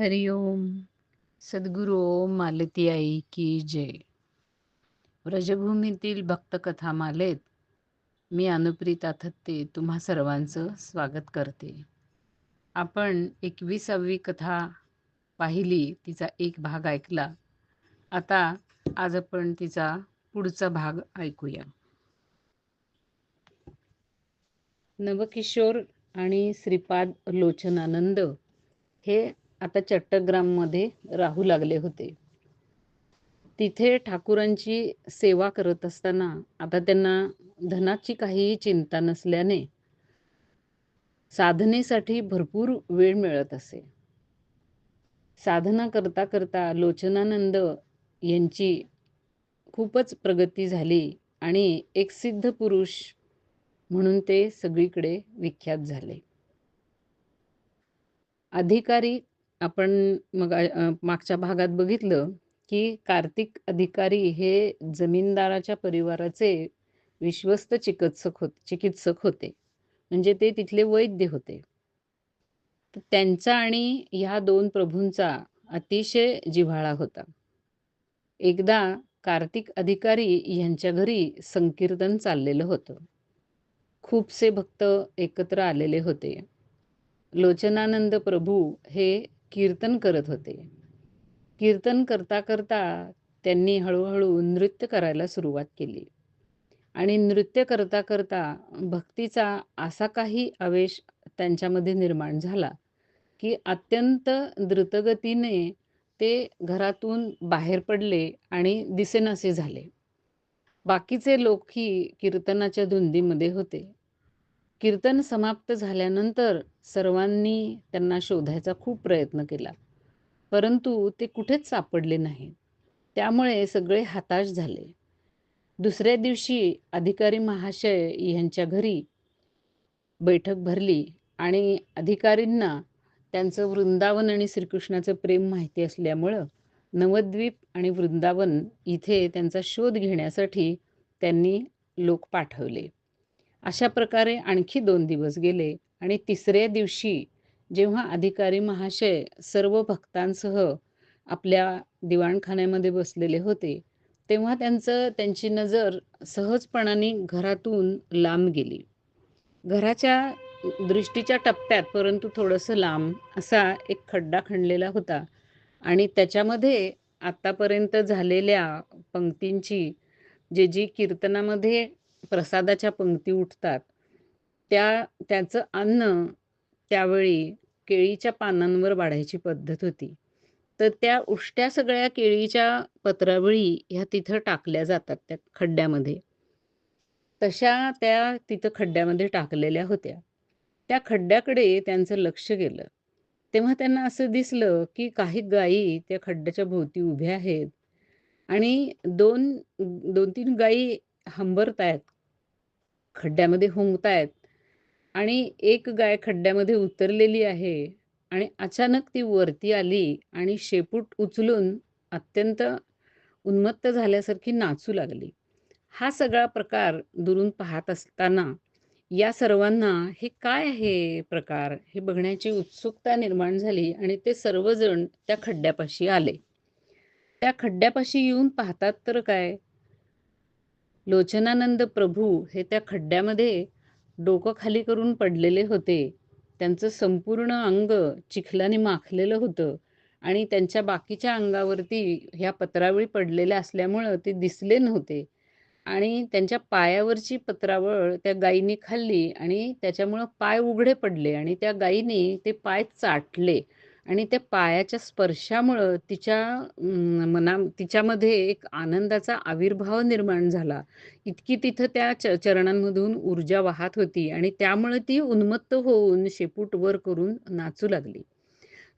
हरिओम सद्गुरू ओम मालती आई की जय. व्रजभूमीतील भक्तकथा मालेत मी अनुप्रीत आथत्ते तुम्हा सर्वांचं स्वागत करते. आपण एकविसावी कथा पाहिली तिचा एक भाग ऐकला. आता आज आपण तिचा पुढचा भाग ऐकूया. नवकिशोर आणि श्रीपाद लोचनानंद हे आता चट्टग्राममध्ये राहू लागले होते. तिथे ठाकूरांची सेवा करत असताना आता त्यांना धनाची काहीही चिंता नसल्याने साधनेसाठी भरपूर वेळ मिळत असे. साधना करता करता लोचनानंद यांची खूपच प्रगती झाली आणि एक सिद्ध पुरुष म्हणून ते सगळीकडे विख्यात झाले. अधिकारी आपण मग मागच्या भागात बघितलं की कार्तिक अधिकारी हे जमीनदाराच्या परिवाराचे विश्वस्त चिकित्सक होते चिकित्सक होते. म्हणजे ते तिथले वैद्य होते. त्यांचा आणि ह्या दोन प्रभूंचा अतिशय जिव्हाळा होता. एकदा कार्तिक अधिकारी यांच्या घरी संकीर्तन चाललेलं होतं. खूपसे भक्त एकत्र आलेले होते. लोचनानंद प्रभू हे कीर्तन करत होते. कीर्तन करता करता त्यांनी हळूहळू नृत्य करायला सुरुवात केली. आणि नृत्य करता करता भक्तीचा असा काही आवेश त्यांच्यामध्ये निर्माण झाला की अत्यंत द्रुतगतीने ते घरातून बाहेर पडले आणि दिसेनासे झाले. बाकीचे लोकही कीर्तनाच्या धुंदीमध्ये होते. कीर्तन समाप्त झाल्यानंतर सर्वांनी त्यांना शोधायचा खूप प्रयत्न केला. परंतु ते कुठेच सापडले नाही. त्यामुळे सगळे हताश झाले. दुसऱ्या दिवशी अधिकारी महाशय यांच्या घरी बैठक भरली आणि अधिकारींना त्यांचं वृंदावन आणि श्रीकृष्णाचं प्रेम माहिती असल्यामुळं नवद्वीप आणि वृंदावन इथे त्यांचा शोध घेण्यासाठी त्यांनी लोक पाठवले. अशा प्रकारे आणखी दोन दिवस गेले आणि तिसऱ्या दिवशी जेव्हा अधिकारी महाशय सर्व भक्तांसह आपल्या दिवाणखान्यामध्ये बसलेले होते तेव्हा त्यांचं त्यांची नजर सहजपणाने घरातून लांब गेली. घराच्या दृष्टीच्या टप्प्यात परंतु थोडंसं लांब असा एक खड्डा खणलेला होता आणि त्याच्यामध्ये आतापर्यंत झालेल्या पंक्तींची जे जी कीर्तनामध्ये प्रसादाच्या पंक्ती उठतात. त्या त्याचं अन्न त्यावेळी केळीच्या पानांवर वाढायची पद्धत होती. तर त्या उष्ट्या सगळ्या केळीच्या पत्रावळी ह्या तिथं टाकल्या जातात त्या खड्ड्यामध्ये. तशा त्या तिथं खड्ड्यामध्ये टाकलेल्या होत्या. त्या खड्ड्याकडे त्यांचं लक्ष गेलं. तेव्हा त्यांना असं दिसलं की काही गायी त्या खड्ड्याच्या भोवती उभ्या आहेत. आणि दोन दोन तीन गायी हंबरतायत खड्ड्यामध्ये होंगतायत आणि एक गाय खड्ड्यामध्ये उतरलेली आहे आणि अचानक ती वरती आली आणि शेपूट उचलून अत्यंत उन्मत्त झाल्यासारखी नाचू लागली. हा सगळा प्रकार दुरून पाहत असताना या सर्वांना हे काय आहे प्रकार? हे बघण्याची उत्सुकता निर्माण झाली आणि ते सर्वजण त्या खड्ड्यापाशी आले. त्या खड्ड्यापाशी येऊन पाहतात तर काय? लोचनानंद प्रभू हे त्या खड्ड्यामध्ये डोकं खाली करून पडलेले होते. त्यांचं संपूर्ण अंग चिखलाने माखलेलं होतं आणि त्यांच्या बाकीच्या अंगावरती ह्या पत्रावळी पडलेल्या असल्यामुळं ते दिसले नव्हते. आणि त्यांच्या पायावरची पत्रावळ त्या गायीने खाल्ली आणि त्याच्यामुळं पाय उघडे पडले आणि त्या गायीने ते पाय चाटले. आणि त्या पायाच्या स्पर्शामुळं तिच्या मना तिच्यामध्ये एक आनंदाचा आविर्भाव निर्माण झाला. इतकी तिथं त्या च चरणांमधून ऊर्जा वाहत होती आणि त्यामुळे ती उन्मत्त होऊन शेपूट वर करून नाचू लागली.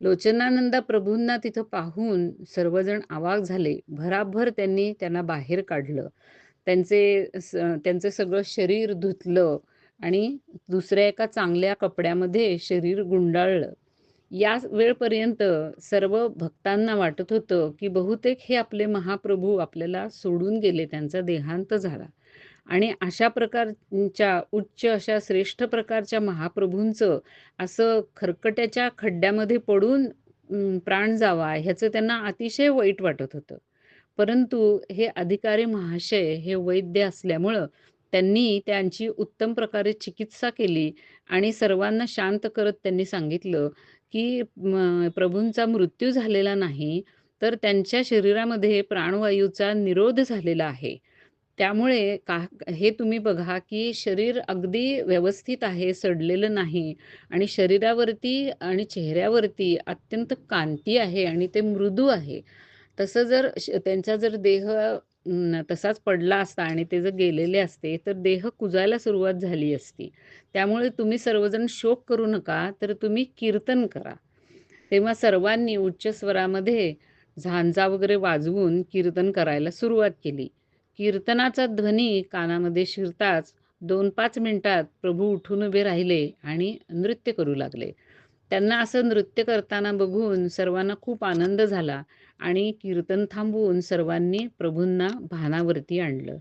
लोचनानंदा प्रभूंना तिथं पाहून सर्वजण आवाक झाले. भराभर त्यांनी त्यांना बाहेर काढलं. त्यांचे त्यांचं सगळं शरीर धुतलं आणि दुसऱ्या एका चांगल्या कपड्यामध्ये शरीर गुंडाळलं. या वेळपर्यंत सर्व भक्तांना वाटत होतं की बहुतेक हे आपले महाप्रभू आपल्याला सोडून गेले त्यांचा देहांत झाला आणि अशा प्रकारच्या उच्च अशा श्रेष्ठ प्रकारच्या महाप्रभूंचं असं खरकट्याच्या खड्ड्यामध्ये पडून प्राण जावा ह्याचं त्यांना अतिशय वाईट वाटत होतं. परंतु हे अधिकारी महाशय हे वैद्य असल्यामुळं त्यांनी त्यांची उत्तम प्रकारे चिकित्सा केली आणि सर्वांना शांत करत त्यांनी सांगितलं, की प्रभूंचा मृत्यू झालेला नाही, तर त्यांच्या शरीरामध्ये प्राणवायूचा निरोध झालेला आहे. त्यामुळे का हे तुम्ही बघा, की शरीर अगदी व्यवस्थित आहे, सडलेलं नाही आणि शरीरावरती आणि चेहऱ्यावरती अत्यंत कांती आहे आणि ते मृदू आहे. तसं जर त्यांचा जर देह तसाच पडला असता आणि ते जर गेलेले असते, तर देह कुजायला सुरुवात झाली असती. त्यामुळे तुम्ही सर्वजण शोक करू नका, तर तुम्ही कीर्तन करा. तेव्हा सर्वांनी उच्च स्वरामध्ये झांजा वगैरे वाजवून कीर्तन करायला सुरुवात केली. कीर्तनाचा ध्वनी कानामध्ये शिरताच दोन पाच मिनिटात प्रभू उठून उभे राहिले आणि नृत्य करू लागले. त्यांना असं नृत्य करताना बघून सर्वांना खूप आनंद झाला आणि कीर्तन थांबवून सर्वांनी प्रभूंना भानावरती आणलं.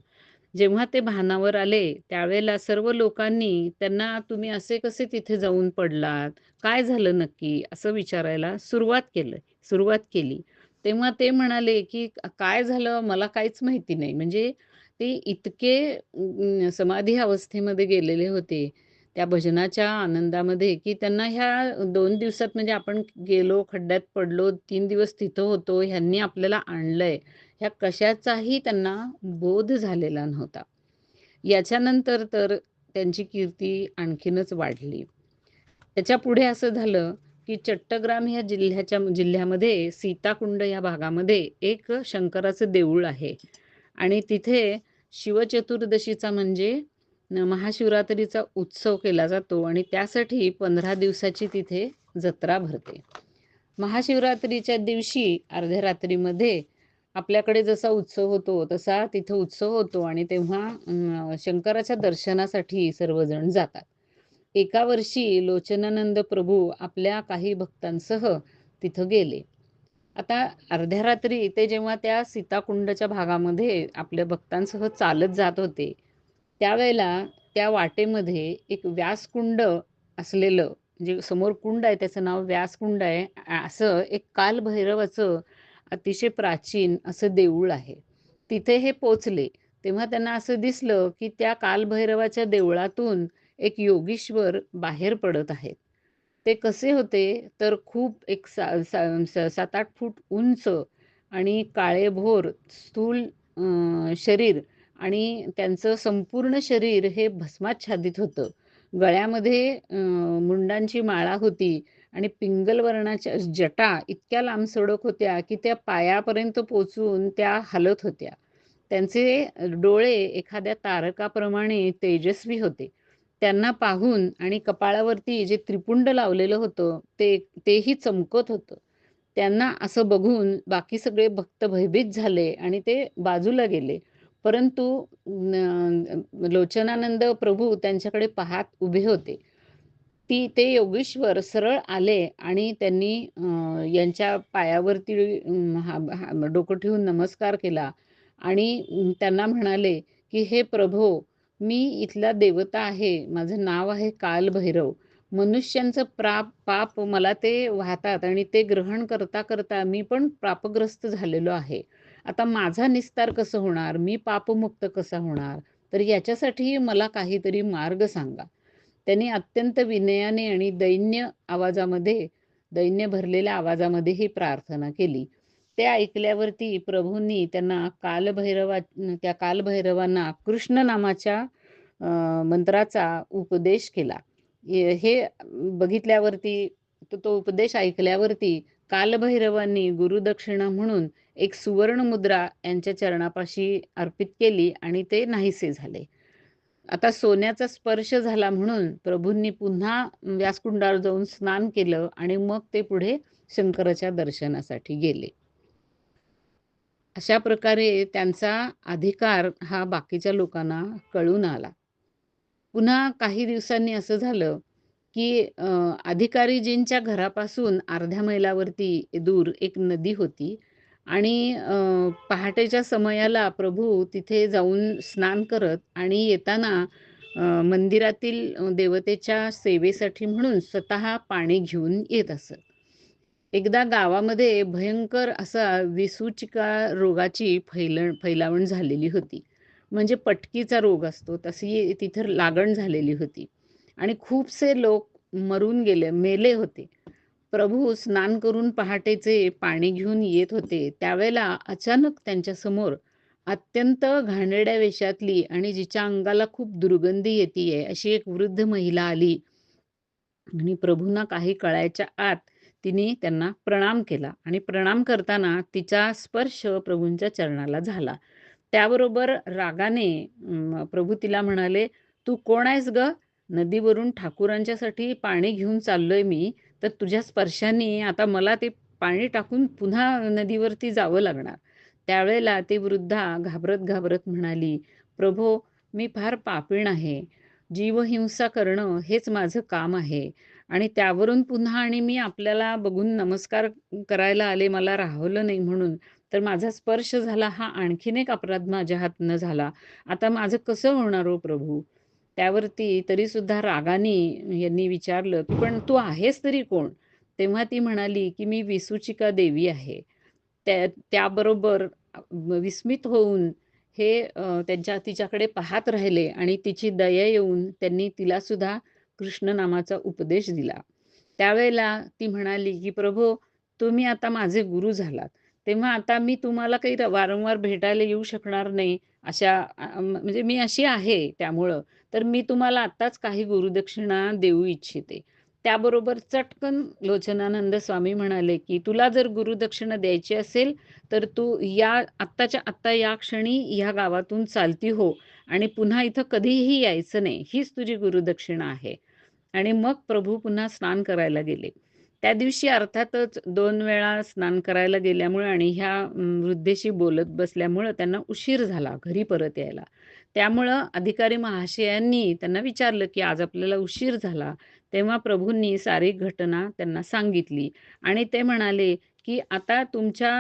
जेव्हा ते भानावर आले त्यावेळेला सर्व लोकांनी त्यांना तुम्ही असे कसे तिथे जाऊन पडलात? काय झालं नक्की? असं विचारायला सुरुवात केलं सुरुवात केली. तेव्हा ते म्हणाले, की "काय झालं मला काहीच माहिती नाही." म्हणजे ते इतके समाधी अवस्थेमध्ये गेलेले होते, त्या भजनाच्या आनंदामध्ये, की त्यांना ह्या दोन दिवसात म्हणजे आपण गेलो, खड्ड्यात पडलो, तीन दिवस तिथं होतो, ह्यांनी आपल्याला आणलंय, ह्या कशाचाही त्यांना बोध झालेला नव्हता. याच्यानंतर तर त्यांची कीर्ती आणखीनच वाढली. त्याच्या पुढे असं झालं, की चट्टग्राम ह्या जिल्ह्याच्या जिल्ह्यामध्ये सीताकुंड या भागामध्ये एक शंकराचं देऊळ आहे आणि तिथे शिवचतुर्दशीचा म्हणजे महाशिवरात्रीचा उत्सव केला जातो आणि त्यासाठी पंधरा दिवसाची तिथे जत्रा भरते. महाशिवरात्रीच्या दिवशी अर्ध्या रात्रीमध्ये आपल्याकडे जसा उत्सव होतो तसा तिथं उत्सव होतो आणि तेव्हा शंकराच्या दर्शनासाठी सर्वजण जातात. एका वर्षी लोचनानंद प्रभू आपल्या काही भक्तांसह तिथं गेले. आता अर्ध्या रात्री ते जेव्हा त्या सीताकुंडच्या भागामध्ये आपल्या भक्तांसह चालत जात होते, त्यावेळेला त्या वाटेमध्ये एक व्यासकुंड असलेलं म्हणजे समोर कुंड आहे त्याचं नाव व्यासकुंड आहे. असं एक कालभैरवाचं अतिशय प्राचीन असं देऊळ आहे. तिथे हे पोचले तेव्हा त्यांना असं दिसलं, की त्या कालभैरवाच्या देवळातून एक योगीश्वर बाहेर पडत आहेत. ते कसे होते तर खूप एक सा सा आठ फूट उंच आणि काळेभोर स्थूल शरीर आणि त्यांचं संपूर्ण शरीर हे भस्माच्छादित होतं. गळ्यामध्ये मुंडांची माळा होती आणि पिंगल वर्णाच्या जटा इतक्या लांबसडक होत्या, की त्या पायापर्यंत पोचून त्या हलत होत्या. त्यांचे डोळे एखाद्या तारकाप्रमाणे तेजस्वी होते. त्यांना पाहून आणि कपाळावरती जे त्रिपुंड लावलेलं होतं, ते तेही चमकत होतं. त्यांना असं बघून बाकी सगळे भक्त भयभीत झाले आणि ते बाजूला गेले. परंतु लोचनानंद प्रभू त्यांच्याकडे पाहत उभे होते. ती ते योगेश्वर सरळ आले आणि त्यांनी यांच्या पायावरती डोकं ठेवून नमस्कार केला आणि त्यांना म्हणाले, की "हे प्रभो, मी इथला देवता आहे. माझं नाव आहे कालभैरव. मनुष्यांचं प्राप पाप मला ते वाहतात आणि ते ग्रहण करता, करता मी पण पापग्रस्त झालेलो आहे. आता माझा निस्तार कसं होणार? मी पापमुक्त कसा होणार? तर याच्यासाठी मला काहीतरी मार्ग सांगा." त्यांनी अत्यंत विनयाने आणि दैन्य आवाजामध्ये दैन्य भरलेल्या आवाजामध्ये ही प्रार्थना केली. ते ऐकल्यावरती प्रभूंनी त्यांना कालभैरवा त्या कालभैरवांना कृष्ण नामाच्या मंत्राचा उपदेश केला. हे बघितल्यावरती तो उपदेश ऐकल्यावरती कालभैरवांनी गुरुदक्षिणा म्हणून एक सुवर्ण मुद्रा यांच्या चरणापाशी अर्पित केली आणि ते नाहीसे झाले. आता सोन्याचा स्पर्श झाला म्हणून प्रभूंनी पुन्हा व्यासकुंडावर जाऊन स्नान केलं आणि मग ते पुढे शंकराच्या दर्शनासाठी गेले. अशा प्रकारे त्यांचा अधिकार हा बाकीच्या लोकांना कळून आला. पुन्हा काही दिवसांनी असं झालं, की अधिकारीजींच्या घरापासून अर्ध्या मैलावरती दूर एक नदी होती आणि पहाटेच्या समयाला प्रभू तिथे जाऊन स्नान करत आणि येताना मंदिरातील देवतेच्या सेवेसाठी म्हणून स्वतः पाणी घेऊन येत असत. एकदा गावामध्ये भयंकर असा विसूचिका रोगाची फैल फैलावण झालेली होती. म्हणजे पटकीचा रोग असतो तशी तिथं लागण झालेली होती आणि खूपसे लोक मरून गेले, मेले होते. प्रभू स्नान करून पहाटेचे पाणी घेऊन येत होते. त्यावेळेला अचानक त्यांच्यासमोर अत्यंत घाणेरड्या वेशातली आणि जिच्या अंगाला खूप दुर्गंधी येते अशी एक वृद्ध महिला आली आणि प्रभूंना काही कळायच्या आत तिने त्यांना प्रणाम केला आणि प्रणाम करताना तिचा स्पर्श प्रभूंच्या चरणाला झाला. त्याबरोबर रागाने प्रभू तिला म्हणाले, "तू कोण आहेस गं? नदीवरून ठाकूरांच्यासाठी पाणी घेऊन चाललोय मी, तर तुझ्या स्पर्शाने आता मला ते पाणी टाकून पुन्हा नदीवरती जावं लागणार." त्यावेळेला ती वृद्धा घाबरत-घाबरत म्हणाली, "प्रभो, मी फार पापीण आहे. जीवहिंसा करणं हेच माझं काम आहे आणि त्यावरून पुन्हा आणि मी आपल्याला बघून नमस्कार करायला आले, मला राहवलं नाही म्हणून, तर माझा स्पर्श झाला हा आणखीन एक अपराध माझ्या हातनं झाला. आता माझं कसं होणार हो प्रभू?" त्यावरती तरीसुद्धा रागाने यांनी विचारलं, की "पण तू आहेस तरी कोण?" तेव्हा ती म्हणाली, की "मी विसूचिका देवी आहे." त्या त्याबरोबर विस्मित होऊन हे त्यांच्या तिच्याकडे पाहत राहिले आणि तिची दया येऊन त्यांनी तिला सुद्धा कृष्ण नामाचा उपदेश दिला. त्यावेळेला ती म्हणाली, की "प्रभो, तुम्ही आता माझे गुरु झालात. तेव्हा आता मी तुम्हाला काही वारंवार भेटायला येऊ शकणार नाही. अशा म्हणजे मी अशी आहे त्यामुळं. तर मी तुम्हाला आत्ताच काही गुरुदक्षिणा देऊ इच्छिते." त्याबरोबर चटकन लोचनानंद स्वामी म्हणाले, की "तुला जर गुरुदक्षिणा द्यायची असेल, तर तू या आत्ताच्या आत्ता या क्षणी ह्या गावातून चालती हो आणि पुन्हा इथं कधीही यायचं नाही. हीच तुझी गुरुदक्षिणा आहे." आणि मग प्रभू पुन्हा स्नान करायला गेले. त्या दिवशी अर्थातच दोन वेळा स्नान करायला गेल्यामुळे आणि ह्या वृद्धेशी बोलत बसल्यामुळं त्यांना उशीर झाला घरी परत यायला. त्यामुळं अधिकारी महाशयांनी त्यांना विचारलं, की "आज आपल्याला उशीर झाला." तेव्हा प्रभूंनी सारी घटना त्यांना सांगितली आणि ते म्हणाले, की "आता तुमच्या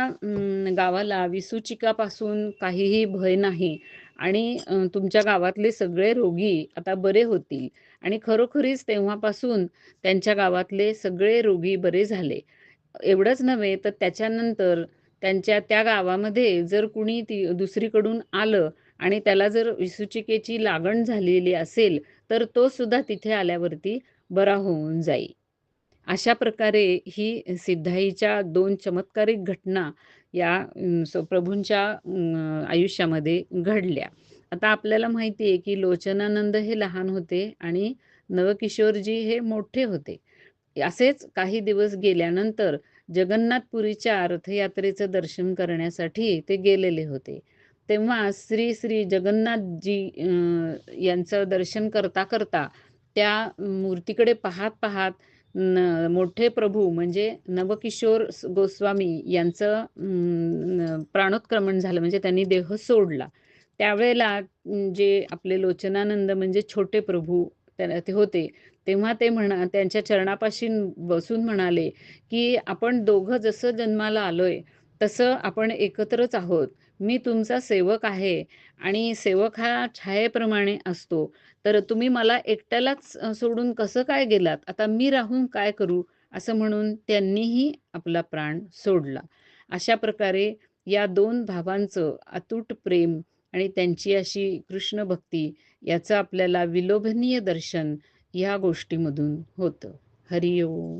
गावाला विसूचिकापासून काहीही भय नाही आणि तुमच्या गावातले सगळे रोगी आता बरे होतील." आणि खरोखरीच तेव्हापासून त्यांच्या गावातले सगळे रोगी बरे झाले. एवढंच नव्हे तर त्याच्यानंतर त्यांच्या त्या गावामध्ये जर कुणी ती दुसरीकडून आलं आणि त्याला जर विसूचिकेची लागण झालेली असेल, तर तो सुद्धा तिथे आल्यावरती बरा होऊन जाईल अशा प्रकारे ही सिद्धाईच्या दोन चमत्कारिक घटना या प्रभूंच्या आयुष्यामध्ये घडल्या. आता आपल्याला माहिती आहे, की लोचनानंद हे लहान होते आणि नवकिशोरजी हे मोठे होते. असेच काही दिवस गेल्यानंतर जगन्नाथपुरीच्या रथयात्रेचं दर्शन करण्यासाठी ते गेलेले होते. तेव्हा श्री, श्री जगन्नाथजी यांचं दर्शन करता-करता त्या मूर्तीकडे पाहत-पाहत न मोठे प्रभू म्हणजे नवकिशोर गोस्वामी यांचं प्राणोत्क्रमण झालं म्हणजे त्यांनी देह सोडला. त्यावेळेला जे आपले लोचनानंद म्हणजे छोटे प्रभू ते होते. तेव्हा ते म्हणा त्यांच्या चरणापाशी बसून म्हणाले, की "आपण दोघं जसं जन्माला आलोय, तसं आपण एकत्रच आहोत. मी तुमचा सेवक आहे आणि सेवक हा छायेप्रमाणे असतो. तर तुम्ही मला एकट्यालाच सोडून कसं काय गेलात? आता मी राहून काय करू?" असं म्हणून त्यांनीही आपला प्राण सोडला. अशा प्रकारे या दोन भावांचं अतूट प्रेम आणि त्यांची अशी कृष्ण भक्ती याचं आपल्याला विलोभनीय दर्शन ह्या गोष्टीमधून होतं. हरिओम